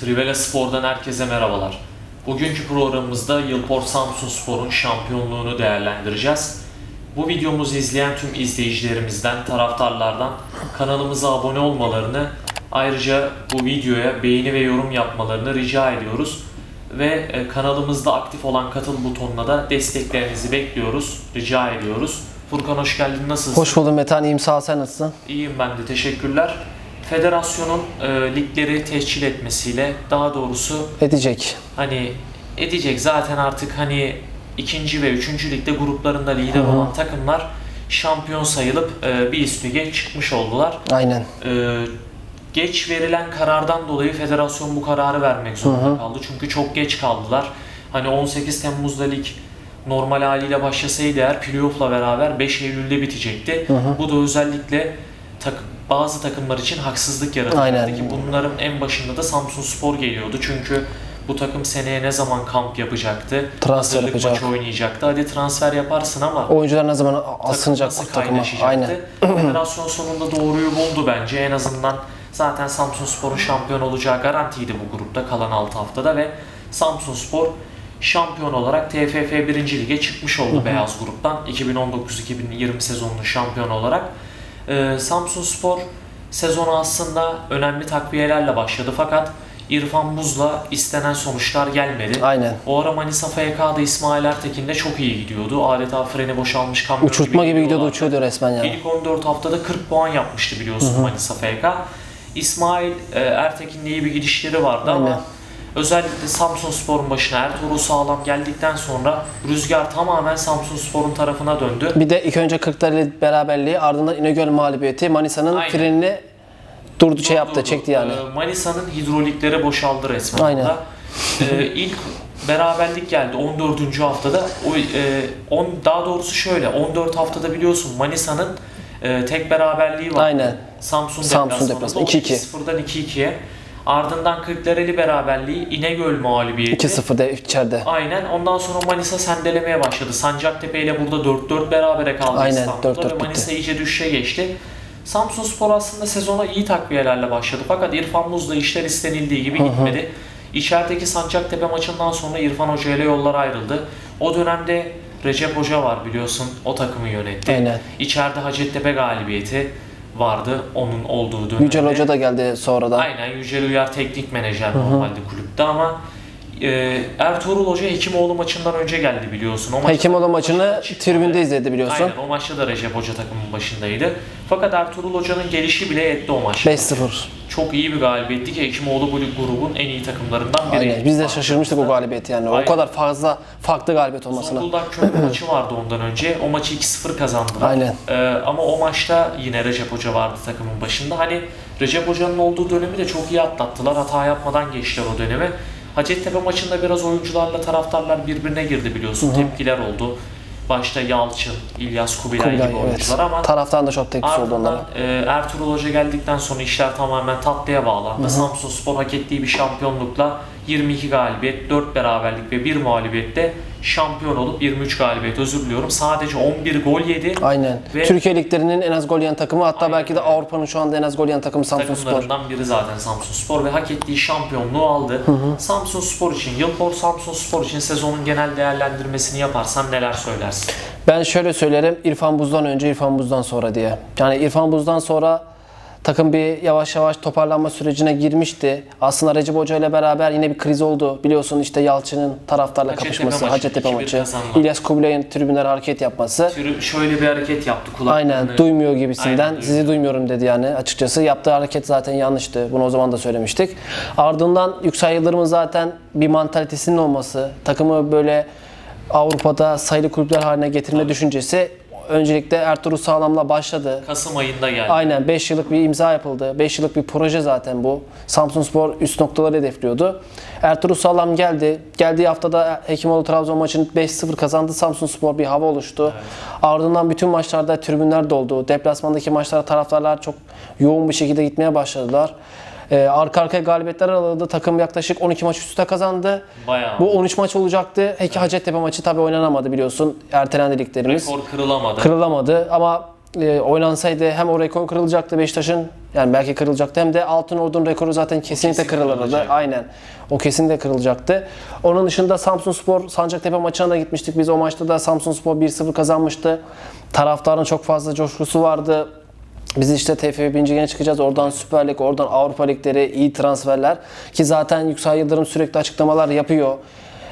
Trivela Spor'dan herkese merhabalar. Bugünkü programımızda Yılport Samsun Spor'un şampiyonluğunu değerlendireceğiz. Bu videomuzu izleyen tüm izleyicilerimizden, taraftarlardan kanalımıza abone olmalarını, ayrıca bu videoya beğeni ve yorum yapmalarını rica ediyoruz. Ve e, kanalımızda aktif olan katıl butonuna da desteklerinizi bekliyoruz, rica ediyoruz. Furkan hoş geldin, nasılsın? Hoş buldum Metan. İyiyim sağ ol. Sen nasılsın? İyiyim ben de teşekkürler. Federasyonun e, ligleri tescil etmesiyle daha doğrusu Edecek. hani edecek zaten artık hani ikinci ve üçüncü ligde gruplarında lider Hı hı. olan takımlar şampiyon sayılıp e, bir üst lige çıkmış oldular. Aynen. E, geç verilen karardan dolayı federasyon bu kararı vermek zorunda Hı hı. kaldı. Çünkü çok geç kaldılar. Hani 18 Temmuz'da lig normal haliyle başlasaydı eğer playoff'la beraber 5 Eylül'de bitecekti. Hı hı. Bu da özellikle tak- bazı takımlar için haksızlık yarattı. Aynen. Ki bunların en başında da Samsun Spor geliyordu. Çünkü bu takım seneye ne zaman kamp yapacaktı? Transfer hazırlık yapacak. maçı oynayacaktı. Hadi transfer yaparsın ama Oyuncular ne zaman takım asılacak nasıl takıma? kaynaşacaktı? Aynen. Federasyon sonunda doğruyu buldu bence. En azından zaten Samsun Spor'un şampiyon olacağı garantiydi bu grupta kalan 6 haftada ve Samsun Spor şampiyon olarak TFF 1. Lig'e çıkmış oldu beyaz gruptan 2019-2020 sezonunun şampiyon olarak. Ee, Samsun Spor sezonu aslında önemli takviyelerle başladı fakat İrfan Buz'la istenen sonuçlar gelmedi. Aynen. O ara Manisa FK'da İsmail Ertekin de çok iyi gidiyordu. Adeta freni boşalmış kamyon Uçurtma gibi gidiyordu, gidiyorlardı. uçuyordu resmen ya. İlk 14 haftada 40 puan yapmıştı biliyorsun Manisa FK. İsmail e, Ertekin'le iyi bir gidişleri vardı ama Aynen. Özellikle Samsun Spor'un başına Ertuğrul Sağlam geldikten sonra rüzgar tamamen Samsun Spor'un tarafına döndü. Bir de ilk önce Kırklareli beraberliği ardından İnegöl mağlubiyeti Manisa'nın Aynen. frenini durdu şey yaptı, Durdu. çekti yani. Ee, Manisa'nın hidrolikleri boşaldı resmen. Aynen. orada. Ee, ilk beraberlik geldi 14. haftada. O e, on daha doğrusu şöyle 14 haftada biliyorsun Manisa'nın e, tek beraberliği var. Aynen. Samsun, Samsun deplasmanında. deplasmanı, O 2-2. 2-0'dan 2-2'ye. Ardından Kırklareli beraberliği, İnegöl mağlubiyeti. 2-0 de içeride. Aynen. Ondan sonra Manisa sendelemeye başladı. Sancaktepe ile burada 4-4 berabere kaldı Aynen, İstanbul'da 4-4 ve bitti. Manisa iyice düşüşe geçti. Samsun Spor aslında sezona iyi takviyelerle başladı. Fakat İrfan Muz'la işler istenildiği gibi gitmedi. İçerideki Sancaktepe maçından sonra İrfan Hoca ile yollar ayrıldı. O dönemde Recep Hoca var biliyorsun. O takımı yönetti. Aynen. İçeride Hacettepe galibiyeti vardı onun olduğu dönemde. Yücel Hoca da geldi sonradan. Aynen Yücel Uyar teknik menajer normalde kulüpte ama e, Ertuğrul Hoca Hekimoğlu maçından önce geldi biliyorsun. O maçta Hekimoğlu maçını çıkmadı. tribünde izledi biliyorsun. Aynen o maçta da Recep Hoca takımın başındaydı. Fakat Ertuğrul Hoca'nın gelişi bile etti o maçta. 5-0. Çok iyi bir galibiyetti ki Hekimoğlu bu grubun en iyi takımlarından biri. Aynen. Biz de şaşırmıştık o galibiyeti yani. Aynen. O kadar fazla farklı galibiyet olmasına. Zonguldak Köprü maçı vardı ondan önce. O maçı 2-0 kazandılar. Aynen. Ee, ama o maçta yine Recep Hoca vardı takımın başında. Hani Recep Hoca'nın olduğu dönemi de çok iyi atlattılar. Hata yapmadan geçtiler o dönemi. Hacettepe maçında biraz oyuncularla taraftarlar birbirine girdi biliyorsun. Tepkiler oldu. Başta Yalçın, İlyas Kubilay, Kubilay, gibi evet. oyuncular ama Taraftan da çok tepkisi oldu onlara. e, Ertuğrul Hoca geldikten sonra işler tamamen tatlıya bağlandı. Samsun Spor hak ettiği bir şampiyonlukla 22 galibiyet, 4 beraberlik ve 1 mağlubiyette şampiyon olup 23 galibiyet özür diliyorum. Sadece 11 gol yedi. Aynen. Ve- Türkiye liglerinin en az gol yiyen takımı hatta Aynen belki de. Avrupa'nın şu anda en az gol yiyen takımı Samsun Spor. Biri zaten Samsun Spor ve hak ettiği şampiyonluğu aldı. Samsun Spor için, Yılpor Samsun Spor için sezonun genel değerlendirmesini yaparsan neler söylersin? Ben şöyle söylerim İrfan Buz'dan önce İrfan Buz'dan sonra diye. Yani İrfan Buz'dan sonra takım bir yavaş yavaş toparlanma sürecine girmişti. Aslında Recep Hoca ile beraber yine bir kriz oldu. Biliyorsun işte Yalçın'ın taraftarla Hacettepe kapışması, maçı, Hacettepe 2-1 maçı, kazanılan. İlyas Kubilay'ın tribünlere hareket yapması. Şöyle- Şöyle bir hareket yaptı kulaklarını. Aynen duymuyor gibisinden Aynen, sizi duymuyorum dedi yani açıkçası. Yaptığı hareket zaten yanlıştı. Bunu o zaman da söylemiştik. Ardından Yüksel Yıldırım'ın zaten bir mantalitesinin olması, takımı böyle Avrupa'da sayılı kulüpler haline getirme düşüncesi öncelikle Ertuğrul Sağlam'la başladı. Kasım ayında geldi. Aynen 5 yıllık bir imza yapıldı. 5 yıllık bir proje zaten bu. Samsunspor üst noktaları hedefliyordu. Ertuğrul Sağlam geldi. Geldiği haftada Hekimoğlu Trabzon maçını 5-0 kazandı. Samsunspor bir hava oluştu. Ardından bütün maçlarda tribünler doldu. Deplasmandaki maçlara taraftarlar çok yoğun bir şekilde gitmeye başladılar. Ee, arka arkaya galibiyetler aradı. Takım yaklaşık 12 maç üst üste kazandı. Bayağı. Bu 13 maç olacaktı. Heki Hacettepe maçı tabii oynanamadı biliyorsun. Ertelendi liglerimiz Rekor kırılamadı. kırılamadı ama e, oynansaydı hem o rekor kırılacaktı Beşiktaş'ın Yani belki kırılacaktı. Hem de Altın Ordu'nun rekoru zaten kesinlikle kesin kırılırdı. Aynen. O kesinlikle kırılacaktı. Onun dışında Samsun Spor Sancaktepe maçına da gitmiştik. Biz o maçta da Samsun Spor 1-0 kazanmıştı. Taraftarın çok fazla coşkusu vardı. Biz işte TFF 1. Lig'e çıkacağız. Oradan Süper Lig, oradan Avrupa Ligleri, iyi transferler. Ki zaten Yüksel Yıldırım sürekli açıklamalar yapıyor.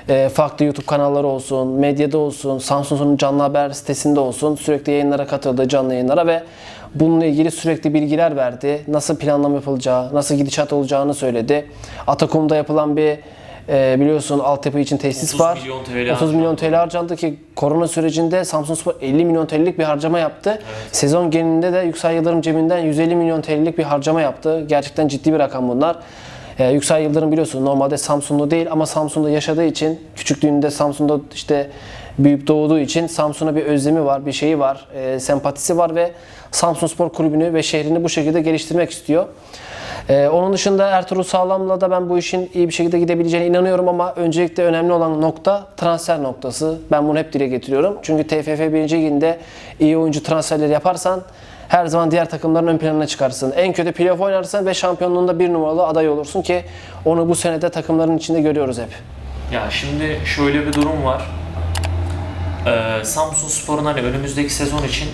Ee, farklı YouTube kanalları olsun, medyada olsun, Samsun'un canlı haber sitesinde olsun sürekli yayınlara katıldı, canlı yayınlara ve bununla ilgili sürekli bilgiler verdi. Nasıl planlama yapılacağı, nasıl gidişat olacağını söyledi. Atakum'da yapılan bir e, biliyorsun altyapı için tesis 30 var. milyon TL 30 milyon TL harcandı ki korona sürecinde Samsunspor 50 milyon TL'lik bir harcama yaptı. Sezon genelinde de Yüksel Yıldırım cebinden 150 milyon TL'lik bir harcama yaptı. Gerçekten ciddi bir rakam bunlar. Ee, Yüksel Yıldırım biliyorsun normalde Samsunlu değil ama Samsun'da yaşadığı için küçüklüğünde Samsun'da işte büyüyüp doğduğu için Samsun'a bir özlemi var, bir şeyi var, e, sempatisi var ve Samsun Spor Kulübü'nü ve şehrini bu şekilde geliştirmek istiyor. Ee, onun dışında Ertuğrul Sağlam'la da ben bu işin iyi bir şekilde gidebileceğine inanıyorum ama öncelikle önemli olan nokta transfer noktası. Ben bunu hep dile getiriyorum. Çünkü TFF 1. Liginde iyi oyuncu transferleri yaparsan her zaman diğer takımların ön planına çıkarsın. En kötü playoff oynarsan ve şampiyonluğunda bir numaralı aday olursun ki onu bu senede takımların içinde görüyoruz hep. Ya şimdi şöyle bir durum var. Ee, Samsun Spor'un hani önümüzdeki sezon için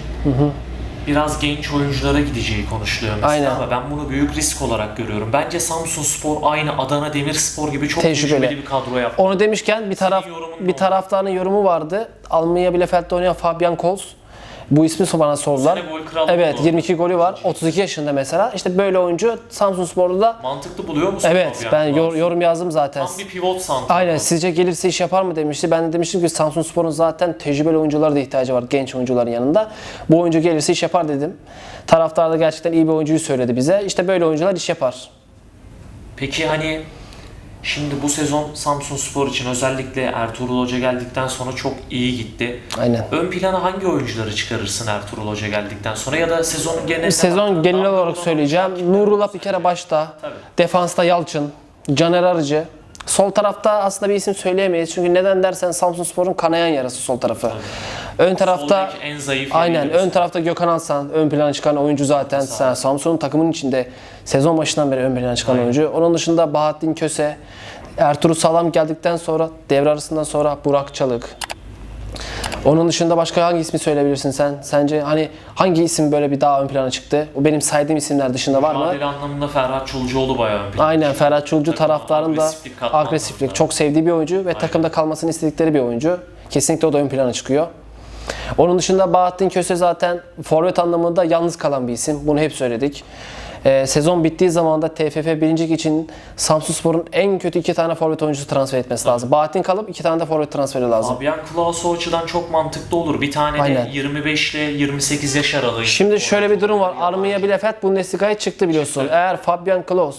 biraz genç oyunculara gideceği konuşuluyor mesela Aynen. ama ben bunu büyük risk olarak görüyorum. Bence Samsun Spor aynı Adana Demirspor gibi çok Tecrübeli. tecrübeli bir kadro yaptı. Onu demişken bir taraf Senin yorumun ne bir oldu? taraftarın yorumu vardı. Almanya Bielefeld'de oynayan Fabian Kols. Bu ismi bana sordular. gol Evet, oldu. 22 golü var. 32 yaşında mesela. İşte böyle oyuncu Samsun Spor'da da Mantıklı buluyor musun? Evet, Fabian ben yor- yorum yazdım zaten. Tam bir pivot santrafor. Aynen sizce gelirse iş yapar mı demişti. Ben de demiştim ki Samsun Spor'un zaten tecrübeli oyunculara da ihtiyacı var genç oyuncuların yanında. Bu oyuncu gelirse iş yapar dedim. Taraftar da gerçekten iyi bir oyuncuyu söyledi bize. İşte böyle oyuncular iş yapar. Peki hani şimdi bu sezon Samsun Spor için özellikle Ertuğrul Hoca geldikten sonra çok iyi gitti. Aynen. Ön plana hangi oyuncuları çıkarırsın Ertuğrul Hoca geldikten sonra ya da sezonun geneline Sezon genel olarak söyleyeceğim. Nurullah bir kere başta. Tabii. Defansta Yalçın. Caner Arıcı. Sol tarafta aslında bir isim söyleyemeyiz. Çünkü neden dersen Samsun Spor'un kanayan yarası sol tarafı. Ön tarafta en zayıf Aynen. Ön tarafta Gökhan Alsan ön plana çıkan oyuncu zaten. Sağ. Samsun'un takımın içinde sezon başından beri ön plana çıkan Aynen. oyuncu. Onun dışında Bahattin Köse, Ertuğrul Salam geldikten sonra devre arasından sonra Burak Çalık. Onun dışında başka hangi ismi söyleyebilirsin sen? Sence hani hangi isim böyle bir daha ön plana çıktı? O benim saydığım isimler dışında var mı? Mücadele anlamında Ferhat Çulcuoğlu bayağı ön plana. Aynen Ferhat Çulcu taraftarın da agresiflik agresiflik çok sevdiği bir oyuncu ve takımda kalmasını istedikleri bir oyuncu. Kesinlikle o da ön plana çıkıyor. Onun dışında Bahattin Köse zaten forvet anlamında yalnız kalan bir isim. Bunu hep söyledik. Ee, sezon bittiği zaman da TFF birincilik için Samsunspor'un en kötü iki tane forvet oyuncusu transfer etmesi lazım. Bahattin kalıp iki tane de forvet transferi lazım. Fabian Klaus o açıdan çok mantıklı olur. Bir tane Aynen. de 25 ile 28 yaş aralığı. Şimdi şöyle bir durum var. Armiya Bielefeld Bundesliga'ya çıktı biliyorsun. Çıktı. Eğer Fabian Klos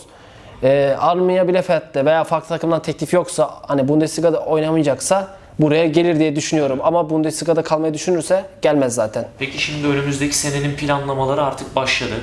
e, Armiya Bielefeld'de veya farklı takımdan teklif yoksa hani Bundesliga'da oynamayacaksa buraya gelir diye düşünüyorum. Ama Bundesliga'da kalmayı düşünürse gelmez zaten. Peki şimdi önümüzdeki senenin planlamaları artık başladı.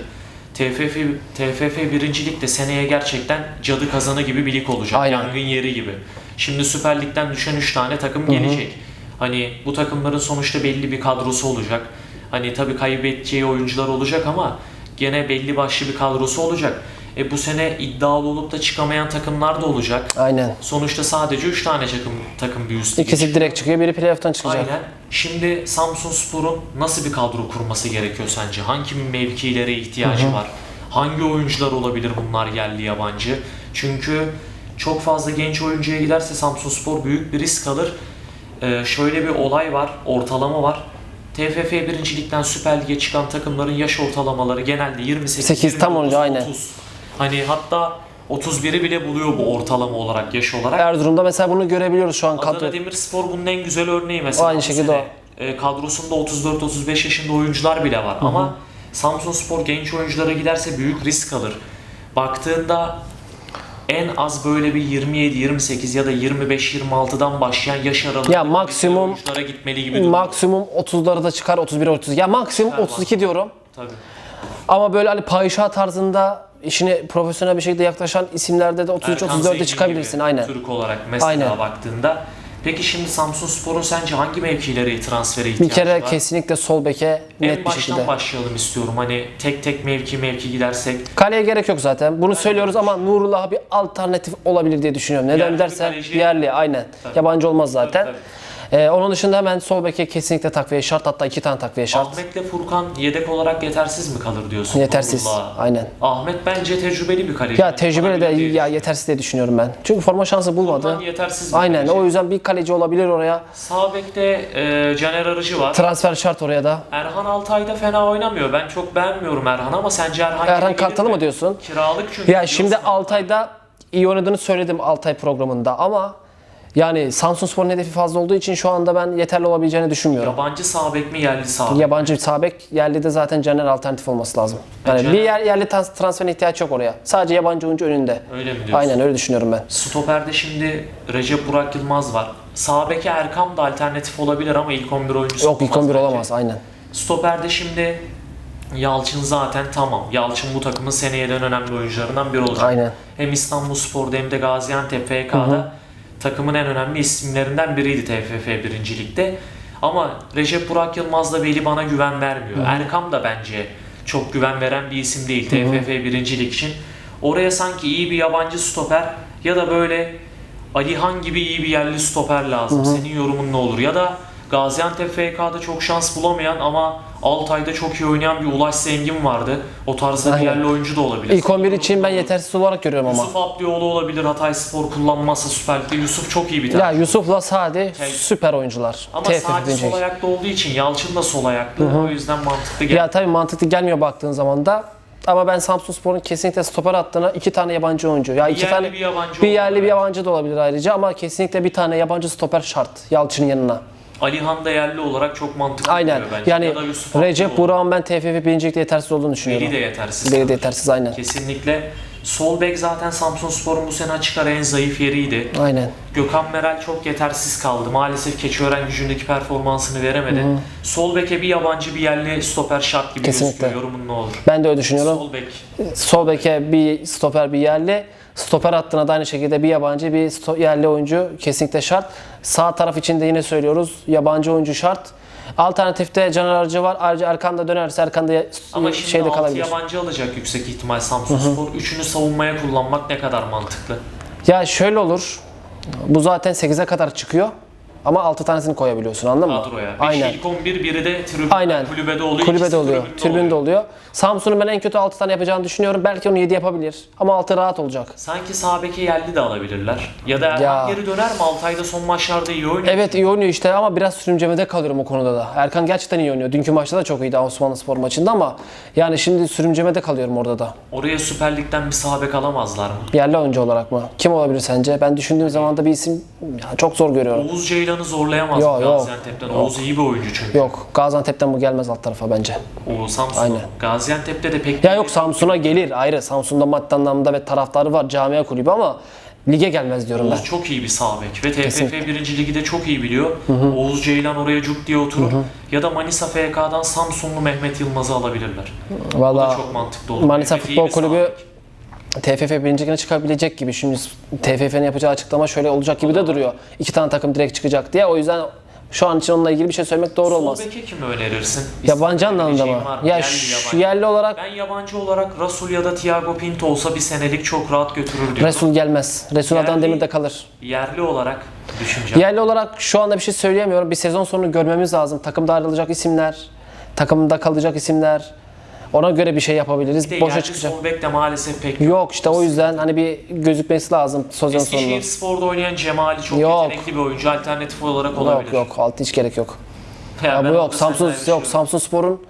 TFF TFF birincilik de seneye gerçekten cadı kazanı gibi bir lig olacak. Aynen. Yangın yeri gibi. Şimdi Süper Lig'den düşen 3 tane takım gelecek. Hani bu takımların sonuçta belli bir kadrosu olacak. Hani tabii kaybedeceği oyuncular olacak ama gene belli başlı bir kadrosu olacak. E bu sene iddialı olup da çıkamayan takımlar da olacak. Aynen. Sonuçta sadece 3 tane takım takım bir üst İkisi direkt çıkıyor, biri playoff'tan çıkacak. Aynen. Şimdi Samsun Spor'un nasıl bir kadro kurması gerekiyor sence? Hangi mevkilere ihtiyacı var? Hangi oyuncular olabilir bunlar yerli yabancı? Çünkü çok fazla genç oyuncuya giderse Samsun Spor büyük bir risk alır. Ee, şöyle bir olay var, ortalama var. TFF birincilikten Süper Lig'e çıkan takımların yaş ortalamaları genelde 28 Sekiz, tam 29, olunca aynen. 30. Hani hatta 31'i bile buluyor bu ortalama olarak yaş olarak. Erzurum'da mesela bunu görebiliyoruz şu an kadro. Adana Demirspor bunun en güzel örneği mesela. Aynı bu şekilde sene, e, kadrosunda 34-35 yaşında oyuncular bile var. Ama Samsun Spor genç oyunculara giderse büyük risk alır. Baktığında en az böyle bir 27-28 ya da 25-26'dan başlayan yaş aralığı Ya maksimum- oyunculara gitmeli gibi duruyor. Maksimum 30'ları da çıkar, 31 30. Ya maksimum Çıkar 32 diyorum. Tabii. Ama böyle hani payişa tarzında işine profesyonel bir şekilde yaklaşan isimlerde de 33 Erkan 34'e Zengin çıkabilirsin gibi aynen. Türk olarak mesela Aynen. baktığında Peki şimdi Samsun Spor'un sence hangi mevkilere transfere Bir ihtiyacı kere var? kesinlikle sol beke en net bir baştan şekilde. başlayalım istiyorum. Hani tek tek mevki mevki gidersek. Kaleye gerek yok zaten. Bunu söylüyoruz ama Nurullah'a bir alternatif olabilir diye düşünüyorum. Neden Yerli bir dersen kaleci- yerli aynen. Yabancı olmaz zaten. Tabii, Ee, onun dışında hemen sol beke kesinlikle takviye şart. Hatta iki tane takviye şart. Ahmet'le Furkan yedek olarak yetersiz mi kalır diyorsun? Yetersiz. Nurullah'a? Aynen. Ahmet bence tecrübeli bir kaleci. Ya tecrübeli de ya yetersiz diye düşünüyorum ben. Çünkü forma şansı bulmadı. Furkan yetersiz bir Aynen. kaleci. O yüzden bir kaleci olabilir oraya. Sağ bekte e, Caner Arıcı var. Transfer şart oraya da. Erhan Altay da fena oynamıyor. Ben çok beğenmiyorum Erhan ama sence Erhan Erhan gelir Kartal'ı mi? mı diyorsun? Kiralık çünkü. Ya şimdi biliyorsun. Altay'da iyi oynadığını söyledim Altay programında ama yani Samsun Spor'un hedefi fazla olduğu için şu anda ben yeterli olabileceğini düşünmüyorum. Yabancı sağ bek mi yerli sağ bek? Yabancı sabek yerli de zaten Caner alternatif olması lazım. Yani Caner- bir yer, yerli trans- transferine ihtiyaç yok oraya. Sadece yabancı oyuncu önünde. Öyle mi diyorsun? Aynen öyle düşünüyorum ben. Stoper'de şimdi Recep Burak Yılmaz var. Sağ beke Erkam da alternatif olabilir ama ilk 11 oyuncusu Yok ilk olmaz 11 bence. olamaz aynen. Stoper'de şimdi Yalçın zaten tamam. Yalçın bu takımın seneye en önemli oyuncularından biri olacak. Aynen. Hem İstanbul Spor'da hem de Gaziantep FK'da takımın en önemli isimlerinden biriydi TFF 1. Lig'de. Ama Recep Burak Yılmaz da Veli bana güven vermiyor. Erkam da bence çok güven veren bir isim değil TFF 1. Lig için. Oraya sanki iyi bir yabancı stoper ya da böyle Alihan gibi iyi bir yerli stoper lazım. Senin yorumun ne olur? Ya da Gaziantep FK'da çok şans bulamayan ama Altay'da çok iyi oynayan bir Ulaş Zengin vardı. O tarzda bir Aynen. yerli oyuncu da olabilir. İlk 11 Senin için ben yetersiz olarak görüyorum ama. Yusuf Abdioğlu olabilir Hatay Spor kullanmazsa Süper Lig'de. Yusuf çok iyi bir Ya tane. Yusuf'la Sadi Tek- süper oyuncular. Ama TFF birinci. sol ayakta olduğu için Yalçın da sol ayaklı. O yüzden mantıklı gel. Ya tabii mantıklı gelmiyor baktığın zaman da. Ama ben Samsun Spor'un kesinlikle stoper attığına iki tane yabancı oyuncu. Ya iki yerli tane bir yabancı bir yerli bir yabancı da olabilir ayrıca ama kesinlikle bir tane yabancı stoper şart Yalçın'ın yanına. Alihan da yerli olarak çok mantıklı Aynen. duruyor bence. Yani ya da Yusuf Recep Abdioğlu. Burak'ın ben TFF birincilikte yetersiz olduğunu düşünüyorum. Veli de yetersiz. Veli de yetersiz aynen. Kesinlikle. Sol bek zaten Samsun Spor'un bu sene açık ara en zayıf yeriydi. Aynen. Gökhan Meral çok yetersiz kaldı. Maalesef Keçiören gücündeki performansını veremedi. Sol beke bir yabancı bir yerli stoper şart gibi Kesinlikle. gözüküyor. Yorumun ne olur? Ben de öyle düşünüyorum. Sol bek. Sol beke bir stoper bir yerli. Stoper hattına da aynı şekilde bir yabancı bir yerli oyuncu kesinlikle şart. Sağ taraf için de yine söylüyoruz yabancı oyuncu şart. Alternatifte Caner Arıcı var. Ayrıca Erkan da dönerse Erkan da Ama şimdi şeyde 6 kalabilir. yabancı alacak yüksek ihtimal Samsun Spor. Üçünü savunmaya kullanmak ne kadar mantıklı? Ya şöyle olur. Bu zaten 8'e kadar çıkıyor. Ama 6 tanesini koyabiliyorsun anladın mı? Kadroya. Beşi Aynen. ilk 11, biri de tribün, Aynen. kulübede oluyor. Kulübede ikisi oluyor. tribünde oluyor. Samsun'un ben en kötü 6 tane yapacağını düşünüyorum. Belki onu 7 yapabilir. Ama 6 rahat olacak. Sanki sağ beke yerli de alabilirler. Ya da Erhan Ya. geri döner mi? Altay'da son maçlarda iyi oynuyor. Evet iyi oynuyor işte ama biraz sürümcemede kalıyorum o konuda da. Erkan gerçekten iyi oynuyor. Dünkü maçta da çok iyiydi Osmanlı Spor maçında ama yani şimdi sürümcemede kalıyorum orada da. Oraya Süper Lig'den bir sağ bek alamazlar mı? Yerli oyuncu olarak mı? Kim olabilir sence? Ben düşündüğüm zaman da bir isim ya çok zor görüyorum. Oğuz Ceylan'ı zorlayamaz yok. Gaziantep'ten? Oğuz iyi bir oyuncu çünkü. Yok Gaziantep'ten bu gelmez alt tarafa bence. O Samsun. Aynen. Gaziantep'te de pek Ya yok Samsun'a gelir ayrı. Samsun'da maddi anlamda ve taraftarı var camia kulübü ama lige gelmez diyorum ben. Oğuz çok iyi bir sağ bek ve TFF Kesinlikle. 1. Ligi de çok iyi biliyor. Oğuz Ceylan oraya cuk diye oturur. Ya da Manisa FK'dan Samsunlu Mehmet Yılmaz'ı alabilirler. Valla çok mantıklı olur. Manisa Mehmet Futbol Kulübü. TFF birinciliğine çıkabilecek gibi. Şimdi TFF'nin yapacağı açıklama şöyle olacak gibi de duruyor. İki tane takım direkt çıkacak diye. O yüzden şu an için onunla ilgili bir şey söylemek doğru olmaz. Sol kimi önerirsin? Yabancı anlamda mı? Ya Yerli, yabancı. yerli olarak Ben yabancı olarak Rasul ya da Thiago Pinto olsa bir senelik çok rahat götürür diyorum. Resul gelmez. Resul Yerli- Adana Demir'de kalır. Yerli olarak düşüneceğim. Yerli olarak şu anda bir şey söyleyemiyorum. Bir sezon sonu görmemiz lazım. Takımda ayrılacak isimler, takımda kalacak isimler. Ona göre bir şey yapabiliriz. Bir de Boşa çıkacak. sol bek de maalesef pek yok. Yok işte o yüzden hani bir gözükmesi lazım sezon sonunda. Eskişehir Spor'da oynayan Cemali çok Yok. yetenekli bir oyuncu. Alternatif olarak olabilir. Yok yok altı hiç gerek yok. Ya Ya ben bu yok orada Samsun seninle yok ayrışıyorum. Samsun Spor'un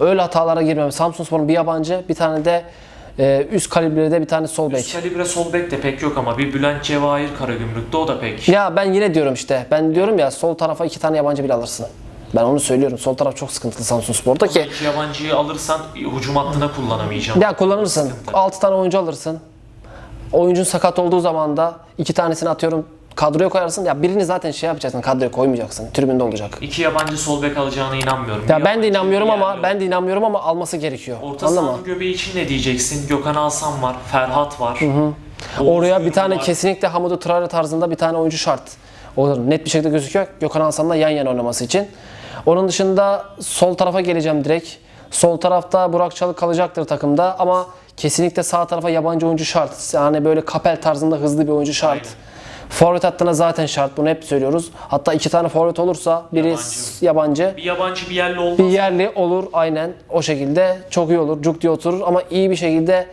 öyle hatalara girmem. Samsun Spor'un bir yabancı, bir tane de e, üst kalibrede bir tane sol Üst bek. kalibre sol bek de pek yok ama bir Bülent Cevahir Karagümrük'te o da pek. Ya ben yine diyorum işte. Ben diyorum ya sol tarafa iki tane yabancı bile alırsın. Ben onu söylüyorum. Sol taraf çok sıkıntılı Samsun Spor'da ki. Yabancıyı alırsan hücum hattına kullanamayacağım. Ya kullanırsın. Sıkıntı. 6 tane oyuncu alırsın. Oyuncun sakat olduğu zaman da iki tanesini atıyorum kadroya koyarsın. Ya birini zaten şey yapacaksın kadroya koymayacaksın. Tribünde olacak. İki yabancı sol bek alacağına inanmıyorum. Ya Bir ben de inanmıyorum ama yerli ben de inanmıyorum ama alması gerekiyor. Orta sahanın göbeği için ne diyeceksin? Gökhan Alsan var, Ferhat var. Oğuz Oraya bir tane var. kesinlikle Hamidou Traore tarzında bir tane oyuncu şart. O net bir şekilde gözüküyor. Gökhan Hasan'la yan yana oynaması için. Onun dışında sol tarafa geleceğim direkt. Sol tarafta Burak Çalık kalacaktır takımda ama kesinlikle sağ tarafa yabancı oyuncu şart. Yani böyle kapel tarzında hızlı bir oyuncu şart. Aynen. Forvet hattına zaten şart. Bunu hep söylüyoruz. Hatta iki tane forvet olursa biri Yabancı. yabancı, Bir yabancı bir yerli olmaz. bir yerli olur aynen o şekilde. Çok iyi olur. Cuk diye oturur ama iyi bir şekilde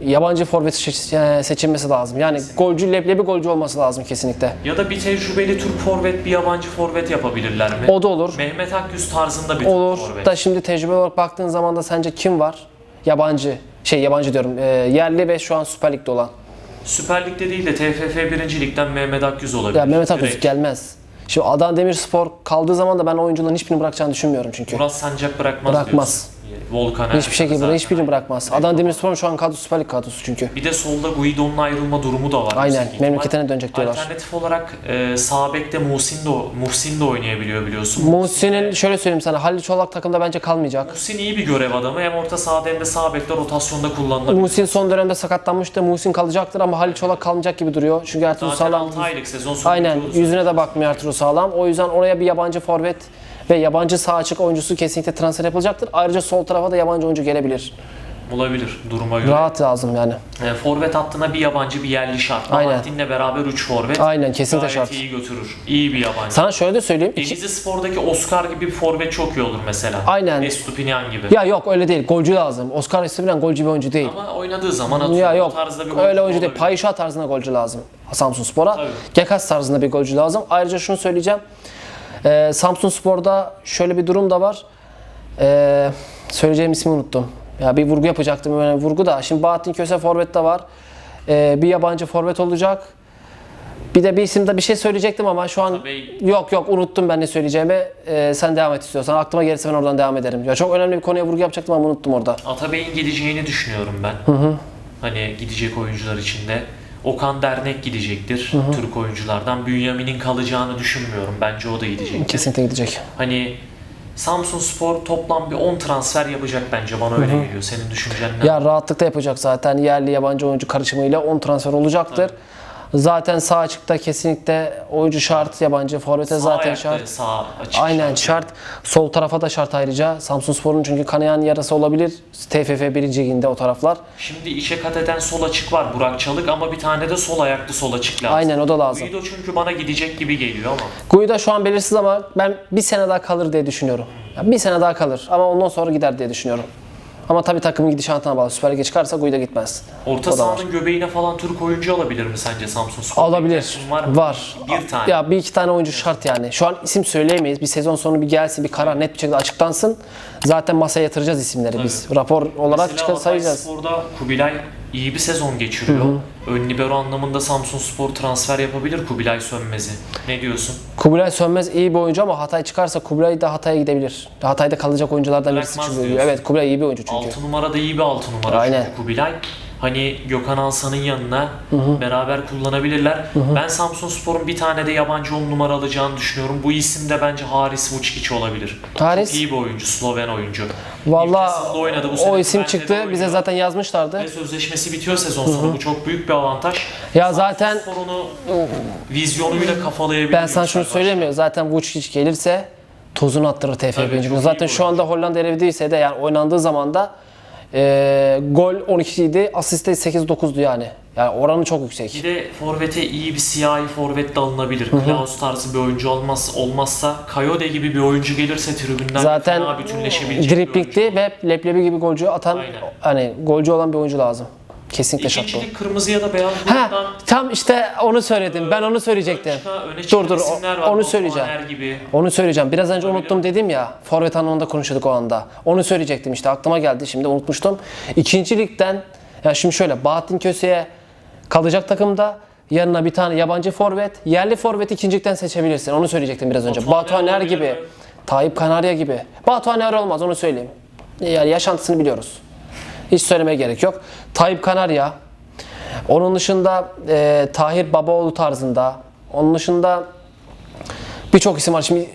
yabancı forvet e, seçilmesi lazım. Yani golcü, leblebi golcü olması lazım kesinlikle. Ya da bir tecrübeli Türk forvet, bir yabancı forvet yapabilirler mi? O da olur. Mehmet Akgüz tarzında bir Olur. Türk forvet. Da şimdi tecrübe olarak baktığın zaman da sence kim var? Yabancı, şey yabancı diyorum, e, yerli ve şu an Süper Lig'de olan. Süper Lig'de değil de TFF 1. Lig'den Mehmet Akgüz olabilir. Ya Mehmet Akgüz Direkt. gelmez. Şimdi Adana Demirspor kaldığı zaman da ben oyuncuların hiçbirini bırakacağını düşünmüyorum çünkü. Murat Sancak bırakmaz Bırakmaz. diyorsun. Volkan Hiçbir Erkan şekilde zaten. hiçbirini bırakmaz. Adana Demirspor'un şu an kadrosu Süper Lig kadrosu çünkü. Bir de solda Guido'nun ayrılma durumu da var. Aynen, memleketine dönecek diyorlar. Alternatif olarak e, sağ bekte Muhsin de, Muhsin de oynayabiliyor biliyorsun. Muhsin'in şöyle söyleyeyim sana Halil Çolak takımda bence kalmayacak. Muhsin iyi bir görev adamı. Hem orta sahada hem de sağ bekte rotasyonda kullanılabilir. Muhsin son dönemde sakatlanmıştı. Muhsin kalacaktır ama Halil Çolak kalmayacak gibi duruyor. Çünkü Ertuğrul Zaten Sağlam 6 aylık sezon sonu aynen yüzüne de bakmıyor Ertuğrul Sağlam. O yüzden oraya bir yabancı forvet ve yabancı sağ açık oyuncusu kesinlikle transfer yapılacaktır. Ayrıca sol tarafa da yabancı oyuncu gelebilir. Olabilir duruma göre. Rahat lazım yani. E, forvet hattına bir yabancı bir yerli şart. Aynen. Bahattin'le beraber 3 forvet. Aynen, kesinlikle gayet şart. iyi götürür. İyi bir yabancı. Sana şöyle de söyleyeyim. İki- Denizli Spor'daki Oscar gibi bir forvet çok iyi olur mesela. Aynen. Estupinian gibi. Ya yok öyle değil. Golcü lazım. Oscar Esteban golcü bir oyuncu değil. Ama oynadığı zaman atıyor. Ya O yok. tarzda bir Öyle oyuncu değil. olabilir. Payişa tarzında golcü lazım Samsun Spor'a. Gekas tarzında bir golcü lazım. Ayrıca şunu söyleyeceğim. Ee, Samsun Spor'da şöyle bir durum da var. Ee, söyleyeceğim ismi unuttum. Ya bir vurgu yapacaktım. Yani vurgu da. Şimdi Bahattin Köse forvet de var. Ee, bir yabancı forvet olacak. Bir de bir isimde bir şey söyleyecektim ama şu an Tabii. yok yok unuttum ben ne söyleyeceğimi. Ee, sen devam et istiyorsan. Aklıma gelirse ben oradan devam ederim. Ya çok önemli bir konuya vurgu yapacaktım ama unuttum orada. Atabey'in gideceğini düşünüyorum ben. Hani gidecek oyuncular içinde. Okan Dernek gidecektir Türk oyunculardan. Bünyamin'in kalacağını düşünmüyorum. Bence o da gidecektir. Kesinlikle gidecek. Hani Samsun Spor toplam bir 10 transfer yapacak bence. Bana öyle geliyor. Senin düşüncen ne? Ya rahatlıkla yapacak zaten. Yerli yabancı oyuncu karışımıyla 10 transfer olacaktır. Zaten sağ açıkta kesinlikle oyuncu şart. Yabancı forvete zaten şart. Sağ açık Aynen şart. Sol tarafa da şart ayrıca. Samsun Spor'un çünkü kanayan yarası olabilir. TFF 1. liginde o taraflar. Şimdi işe kat eden sol açık var Burak Çalık ama bir tane de sol ayaklı sol açık lazım. Aynen o da lazım. Guido çünkü bana gidecek gibi geliyor ama. Guida şu an belirsiz ama ben bir sene daha kalır diye düşünüyorum. Ya bir sene daha kalır ama ondan sonra gider diye düşünüyorum. Ama tabii takımın gidişatına bağlı. Süper Lig'e çıkarsa Guida gitmez. Orta O da var. sahanın göbeğine falan Türk oyuncu alabilir mi sence Samsun Spor? Alabilir. Beklentin Var. mı? Var. Bir tane. Ya bir iki tane oyuncu şart yani. Şu an isim söyleyemeyiz. Bir sezon sonu bir gelsin, bir karar net bir şekilde açıklansın. Zaten masaya yatıracağız isimleri biz. Rapor olarak Mesela çıkar Hatay sayacağız. Spor'da Kubilay iyi bir sezon geçiriyor. Ön libero anlamında Samsun Spor transfer yapabilir Kubilay Sönmez'i. Ne diyorsun? Kubilay Sönmez iyi bir oyuncu ama Hatay çıkarsa Kubilay da Hatay'a gidebilir. Hatay'da kalacak oyunculardan birisi çünkü. Evet Kubilay iyi bir oyuncu çünkü. 6 numarada iyi bir 6 numara Aynen. Kubilay. Hani Gökhan Alsan'ın yanına beraber kullanabilirler. Ben Samsun Spor'un bir tane de yabancı 10 numara alacağını düşünüyorum. Bu isim de bence Haris Vučkić olabilir. Haris? Çok iyi bir oyuncu, Sloven oyuncu. Valla o isim çıktı. Bize zaten yazmışlardı. Ve sözleşmesi bitiyor sezon sonu. Bu çok büyük bir avantaj. Ya zaten Spor onu vizyonuyla kafalayabilir. ben sana şunu mi? Zaten Vučić gelirse tozunu attırır TFF iyi Zaten şu anda Hollanda değilse de yani oynandığı zaman da e, gol 12 idi, asist de 8-9'du yani. Yani oranı çok yüksek. Bir de forvete iyi bir siyahi forvet de alınabilir. Klaus tarzı bir oyuncu olmaz olmazsa Kayode gibi bir oyuncu gelirse tribünden Zaten fena bütünleşebilecek bir oyuncu. driplingli ve leblebi gibi golcü atan Aynen. hani golcü olan bir oyuncu lazım. Kesinlikle bu. İkincilik kırmızı ya da beyaz Ha, tam işte onu söyledim. Ben onu söyleyecektim. çıkan- öne Dur dur isimler var. onu söyleyeceğim. Er gibi. Onu söyleyeceğim. Biraz önce unuttum dedim ya. Forvet anlamında konuşuyorduk o anda. Onu söyleyecektim işte aklıma geldi. Şimdi unutmuştum. İkinci ligden ya şimdi şöyle Bahattin Köse'ye kalacak takımda yanına bir tane yabancı forvet, yerli forvet ikincilikten seçebilirsin. Onu söyleyecektim biraz önce. Batuhan Batuhan Er gibi, mi? Tayyip Kanarya gibi. Batuhan Er olmaz onu söyleyeyim. Yani yaşantısını biliyoruz. Hiç söylemeye gerek yok. Tayyip Kanarya. Onun dışında e, Tahir Babaoğlu tarzında. Onun dışında birçok isim var. Şimdi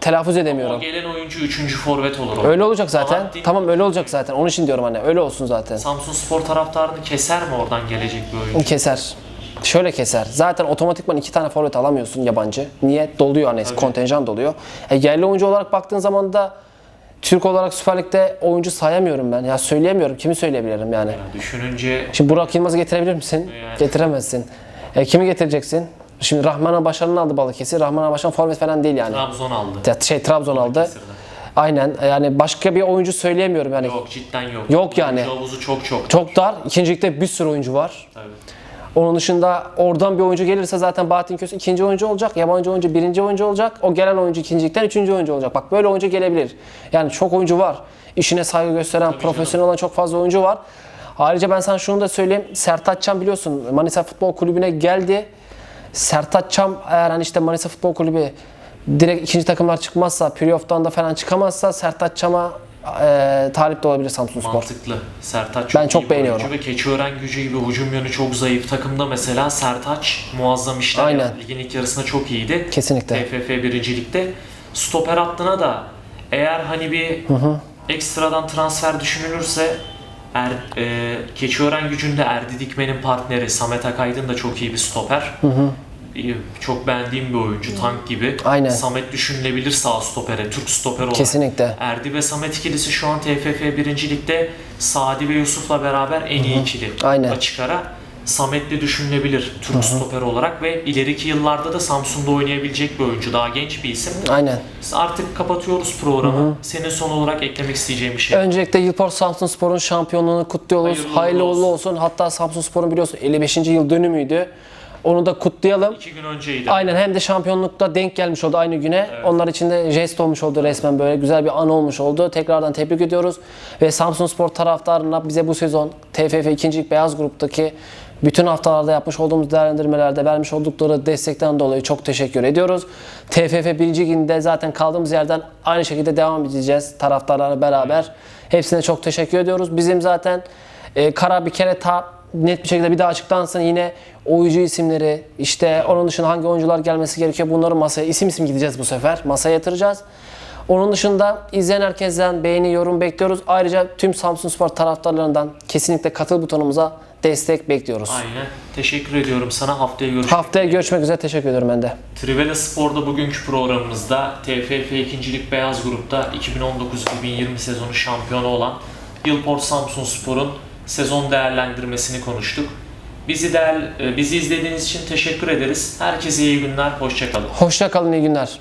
telaffuz O edemiyorum. gelen oyuncu 3. forvet olur. o. Öyle olacak zaten. Bahattin- Tamam öyle olacak zaten. Onun için diyorum hani öyle olsun zaten. Samsun Spor taraftarını keser mi oradan gelecek bir oyuncu? Keser. Şöyle keser. Zaten otomatikman iki tane forvet alamıyorsun yabancı. Niye? Doluyor hani kontenjan doluyor. E, yerli oyuncu olarak baktığın zaman da Türk olarak Süper Lig'de oyuncu sayamıyorum ben. Ya söyleyemiyorum. Kimi söyleyebilirim yani? Yani düşününce Şimdi Burak Yılmaz'ı getirebilir misin? Yani. Getiremezsin. E, kimi getireceksin? Şimdi Rahman Başaran'ı aldı Balıkesir. Rahman Başaran forvet falan değil yani. Trabzon aldı. Ya, Şey Trabzon aldı. Aynen. Yani başka bir oyuncu söyleyemiyorum yani. Yok cidden yok. Yok yani. Oyuncu havuzu çok çok. Çok dar. İkinci ligde bir sürü oyuncu var. Tabii. Onun dışında oradan bir oyuncu gelirse zaten Bahattin Köse ikinci oyuncu olacak. Yabancı oyuncu birinci oyuncu olacak. O gelen oyuncu ikincilikten üçüncü oyuncu olacak. Bak böyle oyuncu gelebilir. Yani çok oyuncu var. İşine saygı gösteren, profesyonel olan çok fazla oyuncu var. Ayrıca ben sana şunu da söyleyeyim. Sertaç Çam biliyorsun Manisa Futbol Kulübü'ne geldi. Sertaç Çam eğer hani işte Manisa Futbol Kulübü direkt ikinci takımlar çıkmazsa, playoff'tan da falan çıkamazsa Sertaç Çam'a e, talip de olabilir Samsunspor. Mantıklı. Sertaç çok Ben çok bir beğeniyorum. oyuncu ve Keçiören gücü gibi hücum yönü çok zayıf takımda mesela Sertaç muazzam işler Aynen. yaptı. Ligin ilk yarısında çok iyiydi. Kesinlikle. TFF birincilikte. Stoper hattına da eğer hani bir ekstradan transfer düşünülürse Er, e, Keçiören gücünde Erdi Dikmen'in partneri Samet Akaydın da çok iyi bir stoper. Çok beğendiğim bir oyuncu, tank gibi. Aynen. Samet düşünülebilir sağ stopere, Türk stoper olarak. Kesinlikle. Erdi ve Samet ikilisi şu an TFF birincilikte Sadi ve Yusuf'la beraber en iyi ikili. Aynen. Açık ara. Samet'le düşünülebilir Türk stoper olarak ve ileriki yıllarda da Samsun'da oynayabilecek bir oyuncu. Daha genç bir isim. Aynen. Biz artık kapatıyoruz programı. Senin son olarak eklemek isteyeceğim bir şey. Öncelikle Yılport Samsunspor'un şampiyonluğunu kutluyoruz. Hayırlı Hayırlı, uğurlu uğurlu olsun. Hatta Samsunspor'un biliyorsun 55. yıl dönümüydü. Onu da kutlayalım. İki gün önceydi. Aynen hem de şampiyonlukta denk gelmiş oldu aynı güne. Onlar için de jest olmuş oldu resmen böyle güzel bir an olmuş oldu. Tekrardan tebrik ediyoruz. Ve Samsunspor taraftarına bize bu sezon TFF 2. Lig Beyaz Grup'taki bütün haftalarda yapmış olduğumuz değerlendirmelerde vermiş oldukları destekten dolayı çok teşekkür ediyoruz. TFF 1. Liginde zaten kaldığımız yerden aynı şekilde devam edeceğiz taraftarlarla beraber. Hepsine çok teşekkür ediyoruz. Bizim zaten e, karar bir kere ta net bir şekilde bir daha açıklansın yine oyuncu isimleri işte onun dışında hangi oyuncular gelmesi gerekiyor bunları masaya isim isim gideceğiz bu sefer masaya yatıracağız. Onun dışında izleyen herkesten beğeni yorum bekliyoruz. Ayrıca tüm Samsunspor taraftarlarından kesinlikle katıl butonumuza destek bekliyoruz. Aynen. Teşekkür ediyorum sana. Haftaya görüşmek Haftaya görüşmek üzere teşekkür ediyorum ben de. Trivela Spor'da bugünkü programımızda TFF 2. Lig Beyaz Grup'ta 2019-2020 sezonu şampiyonu olan Yılport Samsun Spor'un sezon değerlendirmesini konuştuk. Bizi değer, bizi izlediğiniz için teşekkür ederiz. Herkese iyi günler, hoşçakalın. Hoşça kalın iyi günler.